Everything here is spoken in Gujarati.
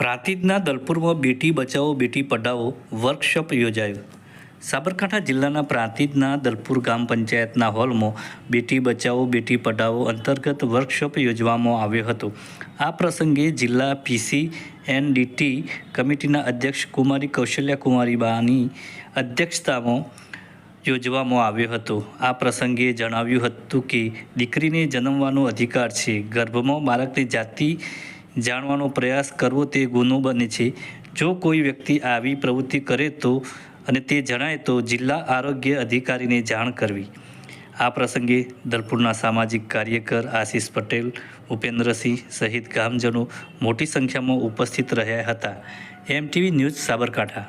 પ્રાંતિજના દલપુરમાં બેટી બચાવો, બેટી પઢાઓ વર્કશોપ યોજાયો. સાબરકાંઠા જિલ્લાના પ્રાંતિજના દલપુર ગામ પંચાયતના હોલમાં બેટી બચાવો, બેટી પઢાવો અંતર્ગત વર્કશોપ યોજવામાં આવ્યો હતો. આ પ્રસંગે જિલ્લા પીસી એનડીટી કમિટીના અધ્યક્ષ કુમારી કૌશલ્યા કુમારીબાની અધ્યક્ષતામાં યોજવામાં આવ્યો હતો. આ પ્રસંગે જણાવ્યું હતું કે, દીકરીને જન્મવાનો અધિકાર છે. ગર્ભમાં બાળકની જાતિ જાણવાનો પ્રયાસ કરવો તે ગુનો બને છે. જો કોઈ વ્યક્તિ આવી પ્રવૃત્તિ કરે તો અને તે જણાય તો જિલ્લા આરોગ્ય અધિકારીને જાણ કરવી. આ પ્રસંગે દલપુરના સામાજિક કાર્યકર આશીષ પટેલ, ઉપેન્દ્રસિંહ સહિત ગામજનો મોટી સંખ્યામાં ઉપસ્થિત રહ્યા હતા. MTV news Sabarkantha.